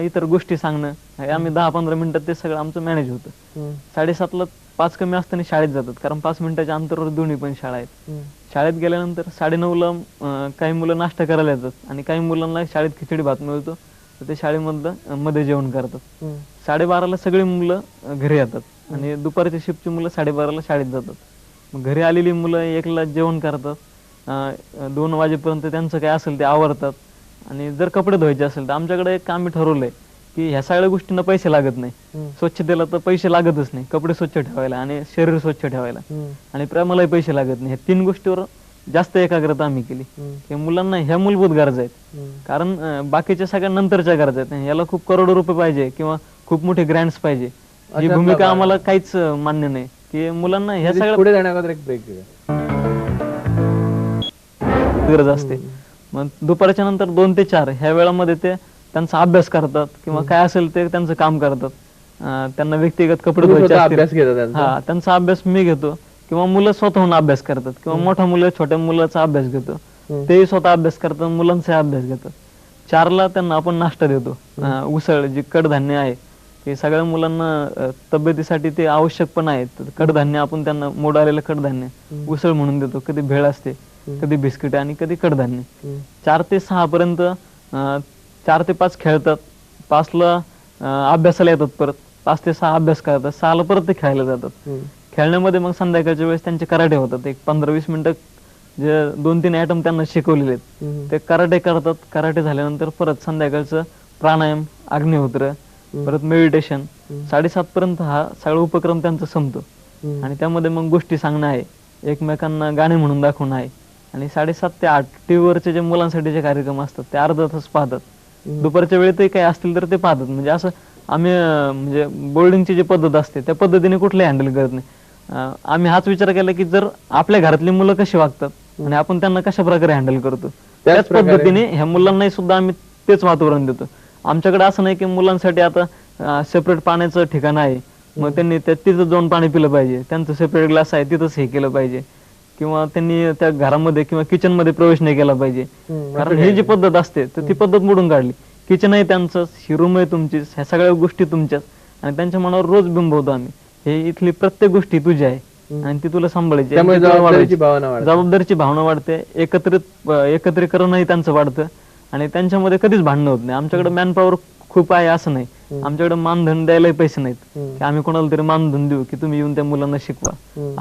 इतर गोष्टी सांगणं. आम्ही दहा पंधरा मिनिटात ते सगळं आमचं मॅनेज होतं. साडेसातला पाच कमी असताना शाळेत जातात. कारण पाच मिनिटाच्या अंतरावर दोन्ही पण शाळा आहेत. शाळेत गेल्यानंतर साडेनऊला अं, काही मुलं नाश्ता करायला येतात. आणि काही मुलांना शाळेत खिचडी भात मिळतो. तर ते शाळेमधलं मध्ये जेवण करतात. साडेबाराला सगळी मुलं घरी येतात. आणि दुपारच्या शिफ्टची मुलं साडेबाराला शाळेत जातात. मग घरी आलेली मुलं एकला जेवण करतात. दोन वाजेपर्यंत त्यांचं काय असेल ते आवरतात. आणि जर कपडे धुवायचे असेल तर आमच्याकडे एक आम्ही ठरवलंय की ह्या सगळ्या गोष्टींना पैसे लागत नाही. स्वच्छतेला तर पैसे लागतच नाही. कपडे स्वच्छ ठेवायला आणि शरीर स्वच्छ ठेवायला. आणि प्रेमालाही पैसे लागत नाही. ह्या तीन गोष्टीवर जास्त एकाग्रता आम्ही केली. की मुलांना ह्या मूलभूत गरजा आहेत. कारण बाकीच्या सगळ्या नंतरच्या गरजा आहेत. याला खूप करोडो रुपये पाहिजे किंवा खूप मोठे ग्रँट्स पाहिजे. ही भूमिका. आम्हाला काहीच मान्य नाही. की मुलांना ह्या म्हणजे सगळ्या पुढे जाण्याअगोदर एक ब्रेक गरज असते. मग दुपारच्या नंतर दोन ते चार ह्या वेळामध्ये ते त्यांचा अभ्यास करतात किंवा काय असेल ते त्यांचं काम करतात. अं, त्यांना व्यक्तिगत कपडे तुम्ही धुवायचे स्वतः असतील. अभ्यास घेता त्यांचा? हा त्यांचा अभ्यास मी घेतो. किंवा मुलं स्वतःहून अभ्यास करतात. किंवा मोठ्या मुलं छोट्या मुलाचा अभ्यास घेतो. हम्म. तेही स्वतः अभ्यास करतात मुलांचा अभ्यास घेतात. चारला त्यांना आपण नाश्ता देतो. अं, उसळ जी कडधान्य आहे ते सगळ्या मुलांना अं, तब्येतीसाठी ते आवश्यक पण आहे. तर कडधान्य आपण त्यांना मोड आलेलं कडधान्य उसळ म्हणून देतो. कधी भेळ असते कधी बिस्किट आणि कधी कडधान्य. चार ते सहा पर्यंत चार ते पाच खेळतात. पाचला अभ्यासाला येतात परत. पाच ते सहा अभ्यास करतात. सहाला परत ते खेळायला जातात. खेळण्यामध्ये मग संध्याकाळच्या वेळेस त्यांचे कराटे होतात. एक पंधरा वीस मिनिटं जे दोन तीन आयटम त्यांना शिकवलेले आहेत. ते कराटे करतात. कराटे झाल्यानंतर परत संध्याकाळचं प्राणायाम अग्निहोत्र परत मेडिटेशन साडेसात पर्यंत हा सगळा उपक्रम त्यांचा संपतो. आणि त्यामध्ये मग गोष्टी सांगणं आहे. एकमेकांना गाणे म्हणून दाखवणं आहे. आणि साडेसात ते आठ टी व्हीवरचे जे मुलांसाठी जे कार्यक्रम असतात ते अर्धा तास पाहतात. दुपारच्या वेळेतही काही असतील तर ते पाहतात. म्हणजे असं आम्ही अं, म्हणजे बोर्डिंगची जी पद्धत असते त्या पद्धतीने कुठलंही हँडल करत नाही. अं, आम्ही हाच विचार केला की जर आपल्या घरातली मुलं कशी वागतात आणि आपण त्यांना कशा प्रकारे हँडल करतो? त्याच प्रकारे- पद्धतीने ह्या मुलांनाही सुद्धा आम्ही तेच वातावरण देतो. आमच्याकडे असं नाही की मुलांसाठी आता सेपरेट पाण्याचं ठिकाण आहे. मग त्यांनी त्या तिथं जाऊन पाणी पिलं पाहिजे. त्यांचं सेपरेट ग्लास आहे तिथंच हे केलं पाहिजे. किंवा त्यांनी त्या घरामध्ये किंवा किचनमध्ये प्रवेश नाही केला पाहिजे. कारण ही जी पद्धत असते तर ती पद्धत मोडून काढली. किचन आहे त्यांचंच ही रूम आहे तुमचीच ह्या सगळ्या गोष्टी तुमच्याच. आणि त्यांच्या मनावर रोज बिंबवतो आम्ही. हे इथली प्रत्येक गोष्टी तुझी आहे. आणि ती तुला सांभाळायची जबाबदारीची. भावना वाढते. एकत्रित एकत्रीकरणही त्यांचं वाढतं. आणि त्यांच्यामध्ये कधीच भांडणं होत नाही. आमच्याकडे मॅनपॉवर खूप आहे असं नाही. आमच्याकडे मानधन द्यायलाही पैसे नाहीत. आम्ही कोणाला तरी मानधन देऊ की तुम्ही येऊन त्या मुलांना शिकवा.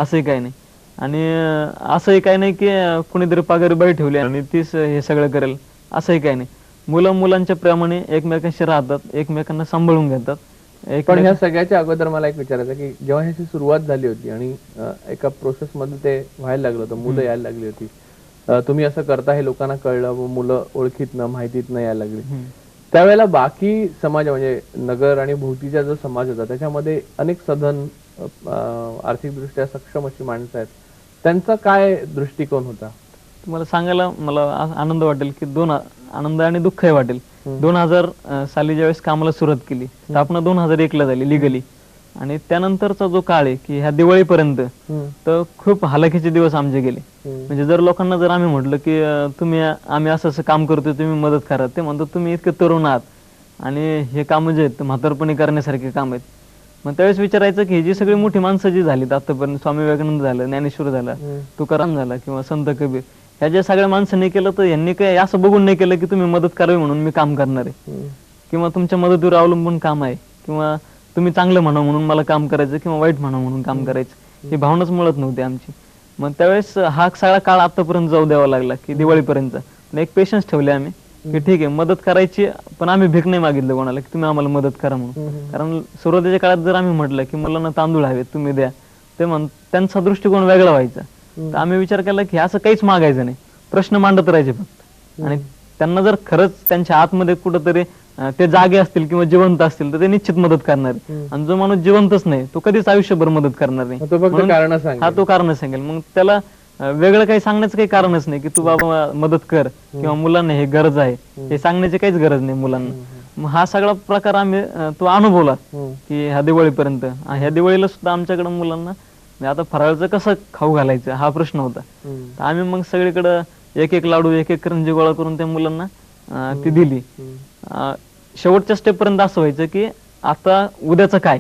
असंही काही नाही. आणि असंही काही नाही की कुणीतरी पगारी बाई ठेवली आणि तीच हे सगळं करेल. असंही काही नाही. मुलं मुलांच्या प्रमाणे एकमेकांशी राहतात एकमेकांना सांभाळून घेतात. पण ह्या सगळ्याच्या अगोदर मला एक विचारायचं की जेव्हा ह्याची सुरुवात झाली होती आणि एका प्रोसेस मध्ये ते व्हायला लागलं होतं मुलं यायला लागली होती तुम्ही असं करता हे लोकांना कळलं व मुलं ओळखीतनं माहितीतनं यायला लागली. त्यावेळेला बाकी समाज म्हणजे नगर आणि भोवतीचा जो समाज होता त्याच्यामध्ये अनेक सधन आर्थिकदृष्ट्या सक्षम अशी माणसं आहेत. त्यांचा काय दृष्टिकोन होता? तुम्हाला सांगायला मला आनंद वाटेल की दोन आनंद आणि दुःखही वाटेल. दोन हजार साली ज्यावेळेस कामाला सुरुवात केली स्थापना दोन हजार एकला झाली लिगली आणि त्यानंतरचा जो काळ आहे की ह्या दिवाळीपर्यंत तर खूप हालाखीचे दिवस आमचे गेले. म्हणजे जर लोकांना जर आम्ही म्हटलं की तुम्ही आम्ही असं असं काम करतोय तुम्ही मदत करा ते म्हणतात तुम्ही इतके तरुण आहात आणि हे कामं जे आहेत म्हातारपणी करण्यासारखे काम आहेत. मग त्यावेळेस विचारायचं की जी सगळी मोठी माणसं जी झालीत आतापर्यंत स्वामी विवेकानंद झालं ज्ञानेश्वर झाला. तुकाराम झाला किंवा संत कबीर ह्या ज्या सगळ्या माणसांनी केलं तर यांनी काय असं बघून नाही केलं की तुम्ही मदत करावी म्हणून मी काम करणार आहे? किंवा तुमच्या मदतीवर अवलंबून काम आहे किंवा तुम्ही चांगलं म्हणा म्हणून मला काम करायचं किंवा वाईट म्हणा म्हणून काम करायचं ही भावनाच मुळत नव्हती आमची. मग त्यावेळेस हा सगळा काळ आतापर्यंत जाऊ द्यावा लागला की दिवाळीपर्यंत. एक पेशन्स ठेवले आम्ही. की ठीक आहे मदत करायची पण आम्ही भीक नाही मागितलं कोणाला की तुम्ही आम्हाला मदत करा म्हणून. कारण सुरुवातीच्या काळात जर आम्ही म्हटलं की मुलांना तांदूळ हवेत तुम्ही द्या ते म्हण त्यांचा दृष्टिकोन वेगळा व्हायचा. तर आम्ही विचार केला की असं काहीच मागायचं नाही. प्रश्न मांडत राहायचे फक्त. आणि त्यांना जर खरंच त्यांच्या आतमध्ये कुठंतरी ते जागे असतील किंवा जिवंत असतील तर ते निश्चित मदत करणार. आणि जो माणूस जिवंतच नाही तो कधीच आयुष्यभर मदत करणार नाही. हा तो कारण सांगेल. मग त्याला वेगळं काही सांगण्याचं काही कारणच नाही की तू बाबा मदत कर किंवा मुलांना हे गरज आहे. हे सांगण्याची काहीच गरज नाही मुलांना. मग हा सगळा प्रकार आम्ही अं, तो अनुभवला की ह्या दिवाळीपर्यंत. ह्या दिवाळीला सुद्धा आमच्याकडे मुलांना म्हणजे आता फराळचं कसं खाऊ घालायचं हा प्रश्न होता. तर आम्ही मग सगळीकडं एक एक लाडू एक एक करंजी गोळा करून त्या मुलांना अं, ती दिली. अं, शेवटच्या स्टेप पर्यंत असं व्हायचं की आता उद्याचं काय?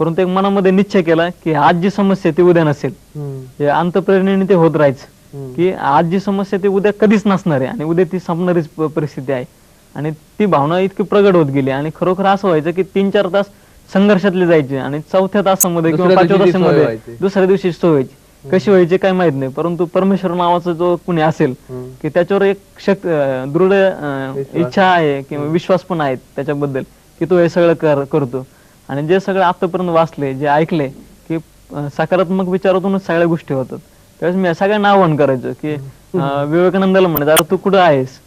परंतु एक मनामध्ये निश्चय केला की आज जी समस्या ती उद्या नसेल. हे अंतप्रेरणेने ते होत राहायचं. की आज जी समस्या ती उद्या कधीच नसणार आहे आणि उद्या ती संपणारीच परिस्थिती आहे आणि ती भावना इतकी प्रगट होत गेली आणि खरोखर असं व्हायचं की तीन चार तास संघर्षातले जायचे आणि चौथ्या तासामध्ये किंवा पाचव्या तासामध्ये. दुसऱ्या दिवशी सोय व्हायची कशी व्हायची काय माहीत नाही परंतु परमेश्वर नावाचा जो कुणी असेल. की त्याच्यावर एक शक अं, दृढ. इच्छा आहे किंवा विश्वास पण आहे त्याच्याबद्दल की तो हे सगळं कर करतो आणि जे सगळं आतापर्यंत वाचले जे ऐकले की सकारात्मक विचारातूनच सगळ्या गोष्टी होतात. त्यावेळेस मी सगळ्यांना आव्हान करायचो की विवेकानंदाला म्हणायचं अरे तू कुठं आहेस?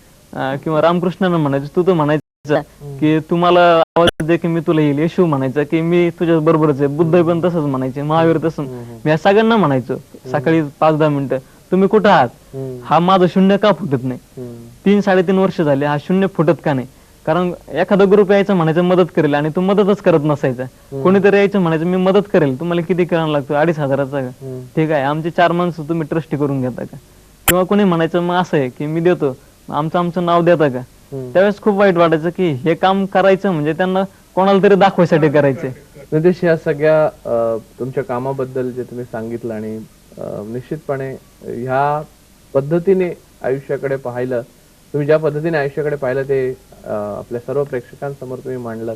किंवा रामकृष्णानं म्हणायचं तू तर म्हणायचं की तुम्हाला आवाज दे की मी तुला येईल येशू म्हणायचं की मी तुझ्या बरोबरच आहे बुद्ध पण तसंच म्हणायचे महावीर तसं. मी या सगळ्यांना म्हणायचो सकाळी पाच दहा मिनिटं तुम्ही कुठं आहात? हा माझं शून्य का फुटत नाही? तीन साडेतीन वर्ष झाले हा शून्य फुटत का नाही? कारण एखादा ग्रुप यायचं म्हणायचं मदत करेल आणि तू मदतच करत नसायचा. कोणीतरी यायचं म्हणायचं मी मदत करेल तुम्हाला किती करायला लागतो? अडीच हजाराचा का. ठीक आहे आमचे चार माणसं तुम्ही ट्रस्टी करून घेता का? किंवा कोणी म्हणायचं मग असं आहे की मी देतो आमचं आमचं नाव देता का. त्यावेळेस खूप वाईट वाटायचं की हे काम करायचं म्हणजे त्यांना कोणाला तरी दाखवायसाठी करायचंय नितेश या सगळ्या तुमच्या कामाबद्दल जे तुम्ही सांगितलं आणि निश्चितपणे ह्या पद्धतीने आयुष्याकडे पाहिलं तुम्ही ज्या पद्धतीने आयुष्याकडे पाहिलं ते आपल्या सर्व प्रेक्षकांसमोर तुम्ही मांडलं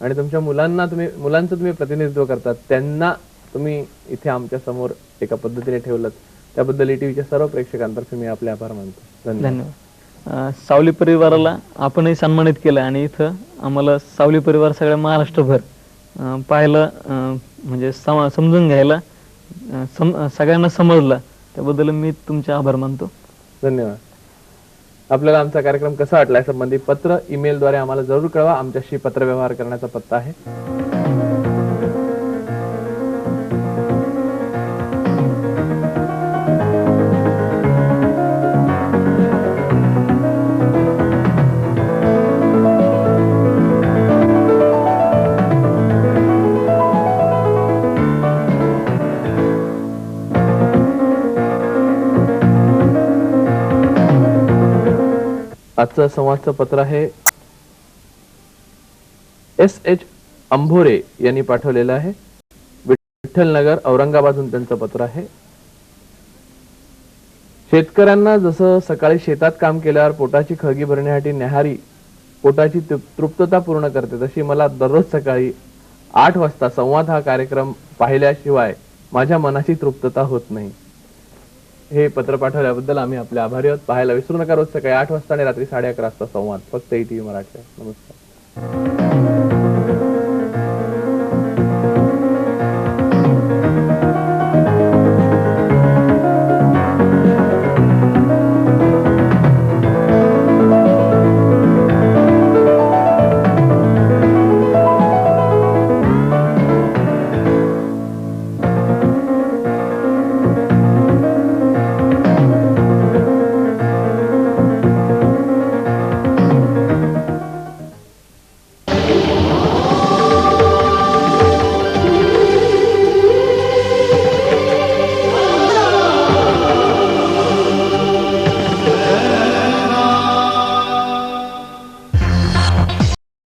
आणि तुमच्या मुलांना तुम्ही मुलांचं तुम्ही प्रतिनिधित्व करतात. त्यांना तुम्ही इथे आमच्यासमोर एका पद्धतीने ठेवलं त्याबद्दल ईटीव्हीच्या सर्व प्रेक्षकांतर्फे मी आपले आभार मानतो. धन्यवाद. सावली परिवाराला आपणही सन्मानित केलं आणि इथं आम्हाला सावली परिवार सगळ्या महाराष्ट्रभर पाहायला म्हणजे सम समजून घ्यायला सम सगळ्यांना समजलं. त्याबद्दल मी तुमचे आभार मानतो. धन्यवाद. आपल्याला आमचा कार्यक्रम कसा वाटला यासंबंधी पत्र ईमेलद्वारे आम्हाला जरूर कळवा. आमच्याशी पत्रव्यवहार करण्याचा पत्ता आहे. आजचं संवादचं पत्र आहे. एस एच अंभोरे यांनी पाठवलेलं आहे. विठ्ठलनगर औरंगाबादहून त्यांचं पत्र आहे. शेतकऱ्यांना जसं सकाळी शेतात काम केल्यावर पोटाची खळगी भरण्यासाठी न्याहारी पोटाची तृप्तता पूर्ण करते तशी मला दररोज सकाळी आठ वाजता संवाद हा कार्यक्रम पाहिल्याशिवाय माझ्या मनाची तृप्तता होत नाही. हे पत्र पाठवल्याबद्दल आम्ही आपले आभारी आहोत. पाहायला विसरू नका रोज सकाळी आठ वाजता आणि रात्री साडे अकरा वाजता संवाद. फक्त ईटीव्ही मराठी नमस्कार.